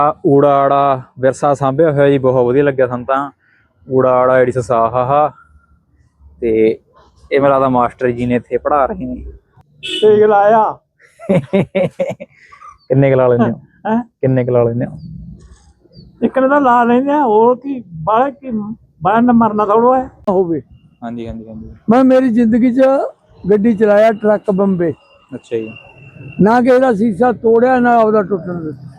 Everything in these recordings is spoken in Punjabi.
ਆ ਊੜਾ ਆੜਾ ਵਿਰਸਾ ਸਾਂਭਿਆ ਹੋਇਆ ਜੀ ਬਹੁਤ ਵਧੀਆ ਲੱਗਿਆ ਸਾਨੂੰ ਤਾਂ। ਊੜਾ ਆੜਾ ਜਿਹੜੀ ਸਸਾਹ ਹਾ ਤੇ ਇਹ ਮੇਰਾ ਦਾ ਮਾਸਟਰ ਜੀ ਨੇ ਇੱਥੇ ਪੜ੍ਹਾ ਰਹੇ ਨੇ। ਤੇਗ ਲਾਇਆ ਕਿੰਨੇ ਕੁ ਲਾ ਲੈਂਦੇ ਹੋ? ਹੈ? ਕਿੰਨੇ ਕੁ ਲਾ ਲੈਂਦੇ ਹੋ? ਇੱਕ ਨੇ ਤਾਂ ਲਾ ਲੈਂਦੇ ਆ ਹੋਰ ਕੀ ਬਾਹਰ ਕੀ ਬਾਹਰ ਨਾ ਮਰਨਾ ਥੋੜੋ ਹੈ। ਹੋਵੇ। ਹਾਂਜੀ ਹਾਂਜੀ ਹਾਂਜੀ। ਮੈਂ ਮੇਰੀ ਜ਼ਿੰਦਗੀ 'ਚ ਗੱਡੀ ਚਲਾਇਆ ਟਰੱਕ ਬੰਬੇ। ਅੱਛਾ ਜੀ। ਨਾ ਕਿਸੇ ਦਾ ਸੀਸਾ ਤੋੜਿਆ ਨਾ ਆਪਦਾ ਟੁੱਟਣ ਦਿੱਤਾ।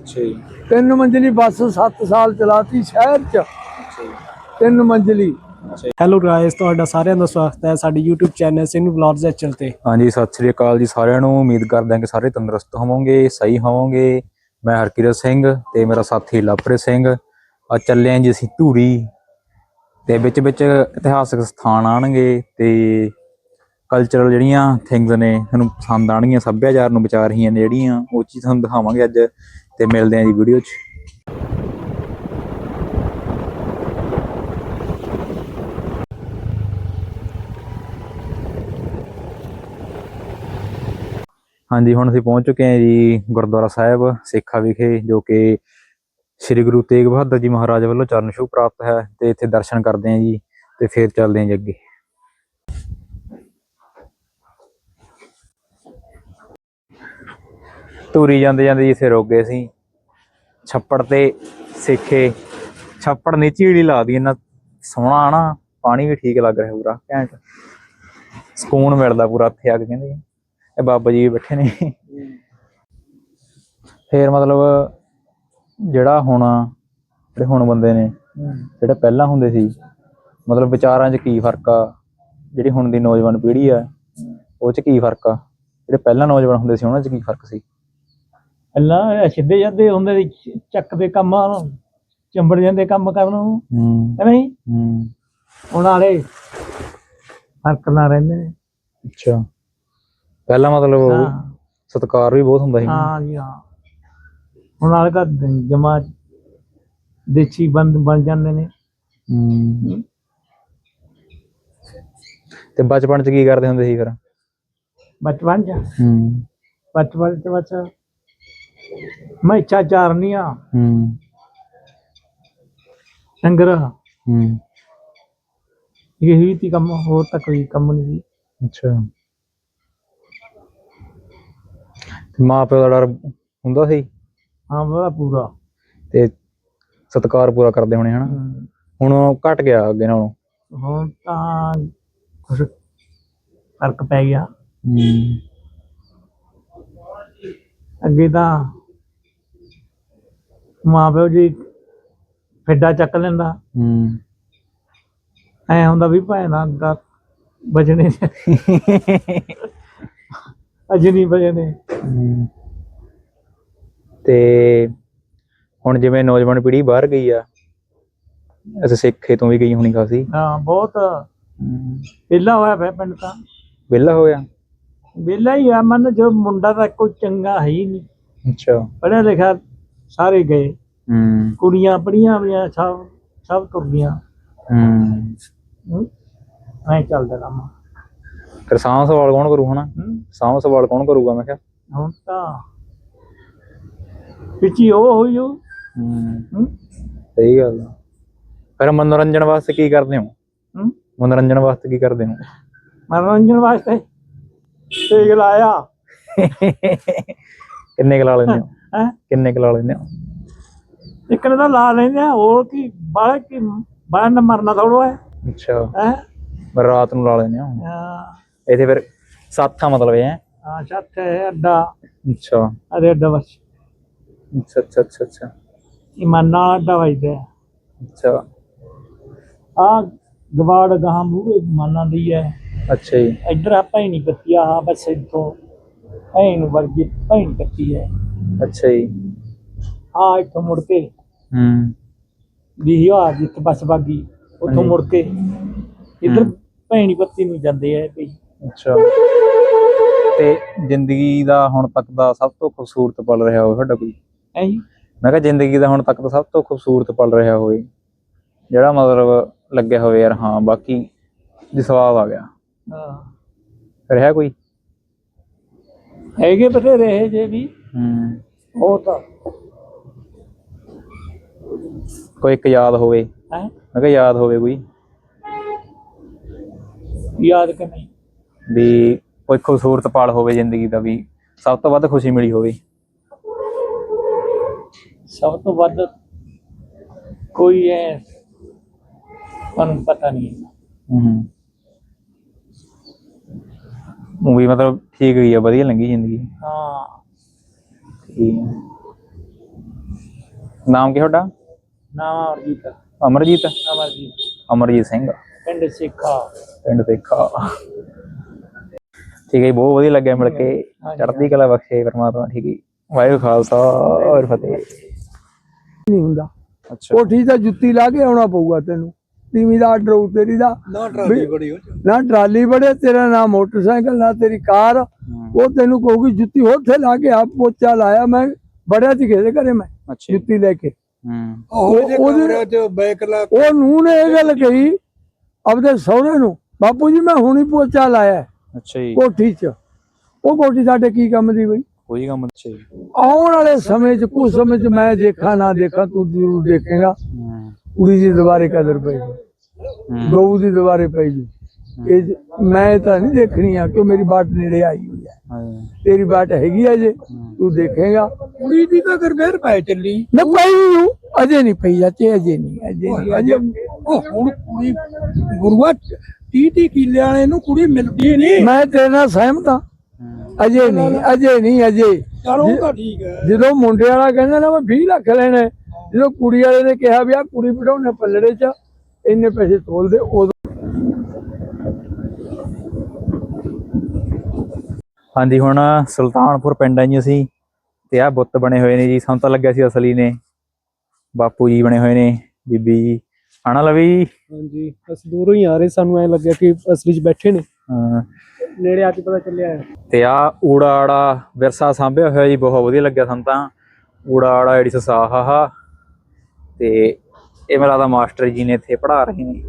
ਅੱਛਾ ਜੀ। ਤਿੰਨ ਮੰਜ਼ਲੀ ਬੱਸ 7 ਸਾਲ ਚਲਾਤੀ ਸ਼ਹਿਰ 'ਚ। ਤਿੰਨ ਮੰਜ਼ਲੀ। ਹੈਲੋ ਗਾਇਸ ਤੁਹਾਡਾ ਸਾਰਿਆਂ ਦਾ ਸਵਾਗਤ ਹੈ ਸਾਡੀ YouTube ਚੈਨਲ ਸਿੰਘ ਵਲੌਗਸ ਐਚਲ ਤੇ। ਹਾਂਜੀ ਸਤਿ ਸ੍ਰੀ ਅਕਾਲ ਜੀ ਸਾਰਿਆਂ ਨੂੰ। ਉਮੀਦ ਕਰਦੇ ਹਾਂ ਕਿ ਸਾਰੇ ਤੰਦਰੁਸਤ ਹੋਵੋਗੇ ਸਹੀ ਹੋਵੋਗੇ। ਮੈਂ ਹਰਕਿਰਤ ਸਿੰਘ ਤੇ ਮੇਰਾ ਸਾਥੀ ਲਵਪ੍ਰੀਤ ਸਿੰਘ। ਆ ਚੱਲੇ ਆਂ ਜੀ ਅਸੀਂ ਧੂਰੀ ਤੇ ਵਿੱਚ ਵਿੱਚ ਇਤਿਹਾਸਕ ਸਥਾਨ ਆਣਗੇ ਤੇ ਕਲਚਰਲ ਜਿਹੜੀਆਂ ਥਿੰਗਸ ਨੇ ਸਾਨੂੰ ਪਸੰਦ ਆਣਗੀਆਂ ਸੱਭਿਆਚਾਰ ਨੂੰ ਬਚਾ ਰਹੀਆਂ ਨੇ ਜਿਹੜੀਆਂ ਉਹ ਚੀਜ਼ ਤੁਹਾਨੂੰ ਦਿਖਾਵਾਂਗੇ ਅੱਜ। ਤੇ ਮਿਲਦੇ ਆਂ ਜੀ ਵੀਡੀਓ 'ਚ। ਹਾਂਜੀ, ਹੁਣ ਅਸੀਂ ਪਹੁੰਚ ਚੁੱਕੇ ਹਾਂ ਜੀ ਗੁਰਦੁਆਰਾ ਸਾਹਿਬ ਸੇਖਾ ਵਿਖੇ, ਜੋ ਕਿ ਸ੍ਰੀ ਗੁਰੂ ਤੇਗ ਬਹਾਦਰ ਜੀ ਮਹਾਰਾਜ ਵੱਲੋਂ ਚਰਨ ਛੂਹ ਪ੍ਰਾਪਤ ਹੈ ਤੇ ਇੱਥੇ ਦਰਸ਼ਨ ਕਰਦੇ ਹਾਂ ਜੀ ਤੇ ਫਿਰ ਚੱਲਦੇ ਹਾਂ ਜੀ ਅੱਗੇ। ਧੂਰੀ ਜਾਂਦੇ ਜਾਂਦੇ ਜੀ ਇੱਥੇ ਰੁਕ ਗਏ ਸੀ। ਛੱਪੜ ਤੇ ਸੇਖੇ, ਛੱਪੜ ਨੀਚੀ ਝੀੜੀ ਲਾ ਦੀ ਇਹਨਾਂ, ਸੋਹਣਾ ਨਾ, ਪਾਣੀ ਵੀ ਠੀਕ ਲੱਗ ਰਿਹਾ ਪੂਰਾ, ਘੈਂਟ। ਸਕੂਨ ਮਿਲਦਾ ਪੂਰਾ ਇੱਥੇ ਆ ਕੇ ਕਹਿੰਦੇ ਇਹ ਬਾਬਾ ਜੀ ਵੀ ਬੈਠੇ ਨੇ। ਫੇਰ ਮਤਲਬ ਜਿਹੜਾ ਹੁਣ, ਜਿਹੜੇ ਹੁਣ ਬੰਦੇ ਨੇ, ਜਿਹੜੇ ਪਹਿਲਾਂ ਹੁੰਦੇ ਸੀ, ਮਤਲਬ ਵਿਚਾਰਾਂ 'ਚ ਕੀ ਫ਼ਰਕ ਆ? ਜਿਹੜੀ ਹੁਣ ਦੀ ਨੌਜਵਾਨ ਪੀੜ੍ਹੀ ਆ, ਉਹ 'ਚ ਕੀ ਫ਼ਰਕ ਆ? ਜਿਹੜੇ ਪਹਿਲਾਂ ਨੌਜਵਾਨ ਹੁੰਦੇ ਸੀ, ਉਹਨਾਂ 'ਚ ਕੀ ਫ਼ਰਕ ਸੀ? ਅੱਲਾ ਸਿੱਧੇ ਜਾਂਦੇ ਹੁੰਦੇ ਸੀ ਚੱਕ ਦੇ ਕੰਮ ਚੰਬੜ ਜਾਂਦੇ ਕੰਮ ਕਰਨ ਨੂੰ। ਹੂੰ। ਹੈ? ਨਹੀਂ ਹੂੰ। ਹੁਣ ਵਾਲੇ ਫ਼ਰਕ ਨਾ ਰਹਿੰਦੇ ਨੇ। ਅੱਛਾ। ਪਹਿਲਾਂ ਮਤਲਬ ਹਾਂ। ਸਤਿਕਾਰ ਵੀ ਬਹੁਤ ਹੁੰਦਾ ਸੀ। ਹਾਂ ਜੀ ਹਾਂ। ਹੁਣ ਵਾਲੇ ਤਾਂ ਜਮਾ ਦੇਸੀ ਬੰਦ ਬਣ ਜਾਂਦੇ ਨੇ। ਹੂੰ। ਤੇ ਬਚਪਨ 'ਚ ਕੀ ਕਰਦੇ ਹੁੰਦੇ ਸੀ ਫਿਰ? ਬਚਪਨ ਚ? ਹੂੰ। ਬਚਪਨ ਚ ਬਸ ਮੈਂ ਇੱਛਾ ਚਾਰਨੀਆਂ ਹੂੰ। ਡੰਗਰ ਹੂੰ। ਇਹ ਹੀ ਤੀ ਕੰਮ ਹੋਰ ਤਾਂ ਕੋਈ ਕੰਮ ਨਹੀਂ ਸੀ। ਅੱਛਾ। ਤੇ ਮਾਂ ਪਿਓ ਦਾ ਡਰ ਹੁੰਦਾ ਸੀ? ਹਾਂ ਬੜਾ ਪੂਰਾ। ਤੇ ਸਤਿਕਾਰ ਪੂਰਾ ਕਰਦੇ ਹੋਣੇ ਹਨਾ? ਹਮ, ਹੁਣ ਉਹ ਘਟ ਗਿਆ ਅੱਗੇ ਨਾਲੋਂ। ਹੁਣ ਤਾਂ ਕੁਛ ਫ਼ਰਕ ਪੈ ਗਿਆ। ਹੂੰ। ਅੱਗੇ ਤਾਂ ਮਾਂ ਪਿਓ ਜੀ ਫੱਡਾ ਚੱਕ ਲੈਂਦਾ। ਹੂੰ। ਐ ਹੁੰਦਾ ਵੀ ਭੈਣਾਂ ਦਾ ਬਜਣੇ ਅਜ ਨਹੀਂ ਬਜਣੇ ਹੂੰ। ਤੇ ਹੁਣ ਜਿਵੇਂ ਨੌਜਵਾਨ ਪੀੜ੍ਹੀ ਬਾਹਰ ਗਈ ਆ ਅਸੀਂ ਸਿੱਖੇ ਤੋਂ ਵੀ ਗਈ ਹੋਣੀ ਖਾਸੀ ਹਾਂ ਬਹੁਤ। ਵਿਹਲਾ ਹੋਇਆ ਪਿਆ ਪਿੰਡ ਤਾਂ। ਵਿਹਲਾ ਹੋ ਗਿਆ? ਵਿਹਲਾ ਹੀ ਆ ਮਨ ਜੋ ਮੁੰਡਾ ਤਾਂ ਕੋਈ ਚੰਗਾ ਹੈ ਹੀ ਨਹੀਂ। ਅੱਛਾ। ਪੜ੍ਹਿਆ ਲਿਖਿਆ ਸਾਰੇ ਗਏ। ਹੂੰ। ਕੁੜੀਆਂ ਪੜੀਆਂ ਹੋਈਆਂ ਸਭ ਸਭ ਤੁਰ ਗਈਆਂ। ਹੂੰ। ਹੂੰ। ਐ ਚੱਲਦਾ ਕੰਮ। ਫਿਰ ਸਾਂਭ ਸਵਾਲ ਕੌਣ ਕਰੂ ਹਨਾ? ਹੂੰ। ਸਾਂਭ ਸਵਾਲ ਕੌਣ ਕਰੂਗਾ ਮੈਂ ਕਿਹਾ? ਹੁਣ ਤਾਂ ਪਿੱਛੀ ਉਹ ਹੋਈ ਉਹ। ਹੂੰ। ਹੂੰ। ਸਹੀ ਗੱਲ ਆ। ਫਿਰ ਮਨੋਰੰਜਨ ਵਾਸਤੇ ਕੀ ਕਰਦੇ ਹੋ? ਹੂੰ। ਮਨੋਰੰਜਨ ਵਾਸਤੇ ਕੀ ਕਰਦੇ ਹੋ? ਮਨੋਰੰਜਨ ਵਾਸਤੇ ਤੇਗ ਲਾਇਆ। ਕਿੰਨੇ ਕੁ ਲਾ ਲੈਂਦੇ ਹੋ? ਹੈ ਕਿੰਨੇ ਕੁ ਲਾ ਲੈਂਦੇ ਹੋ? ਇੱਕ ਨੇ ਤਾਂ ਲਾ ਲੈਂਦੇ ਆ ਹੋਰ ਕੀ ਬਾਹਰ ਕੀ ਬਾਹਰ ਨਾ ਮਰਨਾ ਥੋੜੋ ਹੈ ਅੱਛਾ। ਹੈ? ਰਾਤ ਨੂੰ ਲਾ ਲੈਂਦੇ ਹੋ। ਇੱਥੇ ਫਿਰ ਸਾਥਾ ਮਤਲਬ ਇਹ ਹੈ? ਹਾਂ ਛੱਤ ਹੈ ਅੱਡਾ ਅੱਛਾ। ਅਰੇ ਅੱਡਾ ਬਸ। ਅੱਛਾ ਅੱਛਾ ਅੱਛਾ ਅੱਛਾ। ਇਮਾਨਾ ਅੱਡਾ ਵਜਦਾ। ਅੱਛਾ। ਆ ਗਵਾੜ ਗਾਂ ਮੂਹਰੇ ਇਮਾਨਾ ਦੀ ਹੈ। ਅੱਛਾ ਜੀ। ਇੱਧਰ ਆ ਭੈਣੀ ਕੱਤੀ ਆ ਆਹ ਬਸ ਇੱਥੋਂ। ਭੈਣ ਵਰਗੀ ਭੈਣ ਕੱਤੀ ਹੈ। ਅੱਛਾ ਜੀ। ਆ ਇੱਥੋਂ ਮੁੜ ਕੇ ਹੂੰ। ਵੀ ਆ ਜਿੱਥੇ ਬੱਸ ਬਾਗੀ ਉੱਥੋਂ। ਮੁੜ ਕੇ ਇੱਧਰ। ਭੈਣੀ ਪੱਤੀ ਨੂੰ ਜਾਂਦੇ ਆ ਭਈ ਅੱਛਾ। ਤੇ ਜ਼ਿੰਦਗੀ ਦਾ ਹੁਣ ਤੱਕ ਦਾ ਸਭ ਤੋਂ ਖੂਬਸੂਰਤ ਪਲ ਰਿਹਾ ਹੋਵੇ ਤੁਹਾਡਾ ਕੋਈ? ਐਂ ਜੀ? ਮੈਂ ਕਿਹਾ ਜ਼ਿੰਦਗੀ ਦਾ ਹੁਣ ਤੱਕ ਦਾ ਸਭ ਤੋਂ ਖੂਬਸੂਰਤ ਪਲ ਰਿਹਾ ਹੋਵੇ। ਜਿਹੜਾ ਮਤਲਬ ਲੱਗਿਆ ਹੋਵੇ ਯਾਰ ਹਾਂ ਬਾਕੀ ਜੀ ਸਵਾਦ ਆ ਗਿਆ। ਹਾਂ। ਰਿਹਾ ਕੋਈ? ਹੈਗੇ ਬਥੇਰੇ ਇਹ ਜੇ ਵੀ। ਹੂੰ। ਉਹ ਤਾਂ। ਕੋਈ ਇੱਕ ਯਾਦ ਹੋਵੇ। ਹੈ? ਮੈਂ ਕਿਹਾ ਯਾਦ ਹੋਵੇ ਕੋਈ। ਯਾਦ ਕਿ ਨਹੀਂ? ਵੀ ਕੋਈ ਖੂਬਸੂਰਤ ਪਲ ਹੋਵੇ ਜ਼ਿੰਦਗੀ ਦਾ ਵੀ ਸਭ ਤੋਂ ਵੱਧ ਖੁਸ਼ੀ ਮਿਲੀ ਹੋਵੇ। ਸਭ ਤੋਂ ਵੱਧ ਕੋਈ ਹੈ ਤੁਹਾਨੂੰ ਪਤਾ ਨਹੀਂ। ਹੈ। ਮੂਵੀ ਮਤਲਬ ਠੀਕ ਗਈ ਆ ਵਧੀਆ ਲੰਗੀ ਜ਼ਿੰਦਗੀ। ਹਾਂ। ਠੀਕ ਹੈ। ਨਾਮ ਕੀ ਤੁਹਾਡਾ? ਨਾਮ ਅਰਜੀਤ ਅਮਰਜੀਤ? ਅਮਰਜੀਤ। ਅਮਰਜੀਤ ਸਿੰਘ ਪਿੰਡ ਸਿੱਖਾ। ਪਿੰਡ ਦੇਖਾ ਠੀਕ ਹੈ ਜੀ, ਬਹੁਤ ਵਧੀਆ ਲੱਗਿਆ ਮਿਲ ਕੇ। ਚੜ੍ਹਦੀ ਕਲਾ ਬਖਸ਼ੇ ਪਰਮਾਤਮਾ ਠੀਕ ਹੈ ਜੀ। ਵਾਹਿਗੁਰੂ ਖਾਲਸਾ ਔਰ ਫਤਿਹ। ਨਹੀਂ ਹੁੰਦਾ। ਅੱਛਾ। ਕੋਠੀ ਤਾਂ ਜੁੱਤੀ ਲਾ ਕੇ ਆਉਣਾ ਪਊਗਾ ਤੈਨੂੰ। ਤੀਵੀਂ ਦਾ ਆਰਡਰ ਹੋਊ ਤੇਰੀ ਦਾ। ਨਾ ਟਰਾਲੀ ਬੜੀ ਨਾ ਟਰਾਲੀ ਬੜੇ ਤੇਰਾ ਨਾ ਮੋਟਰਸਾਈਕਲ ਨਾ ਤੇਰੀ ਕਾਰ। ਉਹ ਤੈਨੂੰ ਕਹੂਗੀ ਜੁੱਤੀ ਉੱਥੇ ਲਾ ਕੇ ਆ ਪੋਚਾ ਲਾਇਆ ਮੈਂ ਬੜਿਆ ਚ ਦੇ ਘਰੇ ਮੈਂ ਜੁੱਤੀ ਲੈ ਕੇ। ਹੂੰ। ਉਹ- ਨੂੰ ਨੇ ਇਹ ਗੱਲ ਕਹੀ ਆਪਦੇ ਸਹੁਰੇ ਨੂੰ ਬਾਪੂ ਜੀ ਮੈਂ ਹੁਣੀ ਪੋਚਾ ਲਾਇਆ ਅੱਛਾ ਜੀ। ਕੋਠੀ 'ਚ। ਉਹ ਕੋਠੀ ਸਾਡੇ ਕੀ ਕੰਮ ਦੀ ਬਈ? ਕੋਈ ਕੰਮ ਅੱਛਾ ਆਉਣ ਵਾਲੇ ਸਮੇਂ 'ਚ ਕੁਝ ਸਮੇਂ 'ਚ ਮੈਂ ਦੇਖਾਂ ਨਾ ਦੇਖਾਂ ਤੂੰ ਜ਼ਰੂਰ ਦੇਖੇਗਾ। ਹੂੰ ਕੁੜੀ ਦੀ ਦੁਬਾਰੇ ਕਦਰ ਪਈ। ਗਊ ਦੀ ਦੁਬਾਰੇ ਪਈ ਇਹ ਜ- ਮੈਂ ਤਾਂ ਨਹੀਂ ਦੇਖਣੀ ਆ ਕਿ ਮੇਰੀ ਬਾਤ ਨੇੜੇ ਆਈ ਹੋਈ ਹੈ। ਤੇਰੀ ਬਾਤ ਹੈਗੀ ਆ ਜੇ ਤੂੰ ਦੇਖੇਗਾ। ਕੁੜੀ ਦੀ ਤਾਂ ਕਰ ਫੇਰ ਪੈ ਚੱਲੀ। ਨਾ ਪਈ ਨੂੰ ਅਜੇ ਨਹੀਂ ਪਈ ਜਾਤੇ ਅਜੇ ਨਹੀਂ ਅਜੇ ਨਹੀਂ ਅਜੇ ਉਹ ਹੁਣ ਕੁੜੀ ਗੁਰੂਆ 30 30 ਕਿੱਲੇ ਵਾਲੇ ਨੂੰ ਕੁੜੀ ਮਿਲਦੀ ਨਹੀਂ। ਮੈਂ ਤੇਰੇ ਨਾਲ ਸਹਿਮਤ ਹਾਂ। ਅਜੇ ਨਹੀਂ ਅਜੇ ਨਹੀਂ ਅਜੇ। ਚਲੋ ਤਾਂ ਠੀਕ ਹੈ। ਜਦੋਂ ਮੁੰਡੇ ਵਾਲਾ ਕਹਿੰਦਾ ਨਾ ਮੈਂ 20 ਲੱਖ ਲੈਣੇ। ਜਦੋਂ ਕੁੜੀ ਵਾਲੇ ਨੇ ਕਿਹਾ ਵੀ ਆ ਕੁੜੀ ਪਟਾਉਣੇ ਪੱਲੜੇ 'ਚ ਇੰਨੇ ਪੈਸੇ ਤੋਲ ਦੇ ਉਦੋਂ ਹਾਂਜੀ ਹੁਣ ਸੁਲਤਾਨਪੁਰ ਪਿੰਡ ਆਈ ਅਸੀਂ ਤੇ ਆਹ ਬੁੱਤ ਬਣੇ ਹੋਏ ਨੇ ਜੀ ਸਾਨੂੰ ਤਾਂ ਲੱਗਿਆ ਸੀ ਅਸਲੀ ਨੇ। ਬਾਪੂ ਜੀ ਬਣੇ ਹੋਏ ਨੇ ਬੀਬੀ ਜੀ। ਆਣਾ ਲਵੀ? ਹਾਂਜੀ ਅਸੀਂ ਦੂਰੋਂ ਹੀ ਆ ਰਹੇ ਸਾਨੂੰ ਐ ਲੱਗਿਆ ਕਿ ਅਸਲੀ 'ਚ ਬੈਠੇ ਨੇ। ਹਾਂ, ਨੇੜੇ ਆ ਕੇ ਪਤਾ ਚੱਲਿਆ ਤੇ ਆ ਊੜਾ ਆੜਾ ਵਿਰਸਾ ਸਾਂਭਿਆ ਹੋਇਆ ਜੀ ਬਹੁਤ ਵਧੀਆ ਲੱਗਿਆ ਸਾਨੂੰ ਤਾਂ। ਊੜਾ ਆੜਾ ਜਿਹੜੀ ਸਸਾਹ ਆਹ ਤੇ ਇਹ ਮੇਰਾ ਦਾ ਮਾਸਟਰ ਜੀ ਨੇ ਇੱਥੇ ਪੜ੍ਹਾ ਰਹੇ ਨੇ।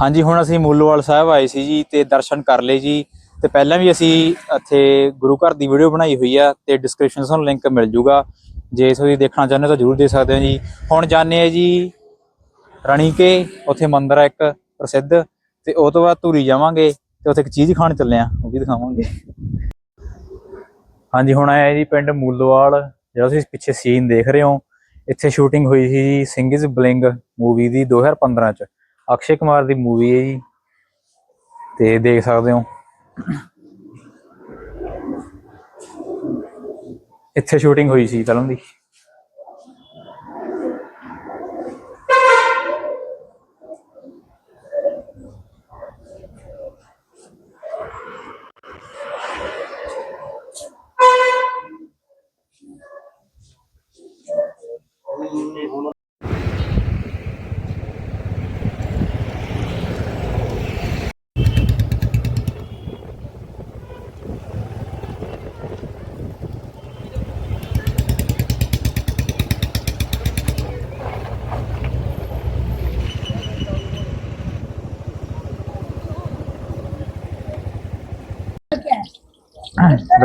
ਹਾਂਜੀ, ਹੁਣ ਅਸੀਂ ਮੂਲੋਵਾਲ ਸਾਹਿਬ ਆਏ ਸੀ ਜੀ ਤੇ ਦਰਸ਼ਨ ਕਰ ਲਏ ਜੀ। ਤੇ ਪਹਿਲਾਂ ਵੀ ਅਸੀਂ ਇੱਥੇ ਗੁਰੂ ਘਰ ਦੀ ਵੀਡੀਓ ਬਣਾਈ ਹੋਈ ਆ ਤੇ ਡਿਸਕ੍ਰਿਪਸ਼ਨ 'ਚ ਤੁਹਾਨੂੰ ਲਿੰਕ ਮਿਲ ਜੂਗਾ। ਜੇ ਤੁਸੀਂ ਦੇਖਣਾ ਚਾਹੁੰਦੇ ਹੋ ਤਾਂ ਜਰੂਰ ਦੇਖ ਸਕਦੇ ਹੋ ਜੀ। ਹੁਣ ਜਾਣੇ ਆ ਜੀ ਰਣੀਕੇ, ਉੱਥੇ ਮੰਦਿਰ ਆ ਇੱਕ ਪ੍ਰਸਿੱਧ, ਤੇ ਉਹ ਤੋਂ ਬਾਅਦ ਧੂਰੀ ਜਾਵਾਂਗੇ ਤੇ ਉੱਥੇ ਇੱਕ ਚੀਜ਼ ਖਾਣ ਚੱਲੇ ਆ ਉਹ ਵੀ ਦਿਖਾਵਾਂਗੇ। ਹਾਂਜੀ, ਹੁਣ ਆਇਆ ਜੀ ਪਿੰਡ ਮੂਲੋਵਾਲ, ਜਿਹੜਾ ਤੁਸੀਂ ਪਿੱਛੇ ਸੀਨ ਦੇਖ ਰਹੇ ਹੋ, ਇੱਥੇ ਸ਼ੂਟਿੰਗ ਹੋਈ ਸੀ ਜੀ ਸਿੰਘ ਇਜ਼ ਬਲਿੰਗ ਮੂਵੀ ਦੀ 2015 ਚ। ਅਕਸ਼ੇ ਕੁਮਾਰ ਦੀ ਮੂਵੀ ਹੈ ਜੀ, ਤੇ ਦੇਖ ਸਕਦੇ ਹੋ। ਇੱਥੇ ਸ਼ੂਟਿੰਗ ਹੋਈ ਸੀ ਫਿਲਮ ਦੀ।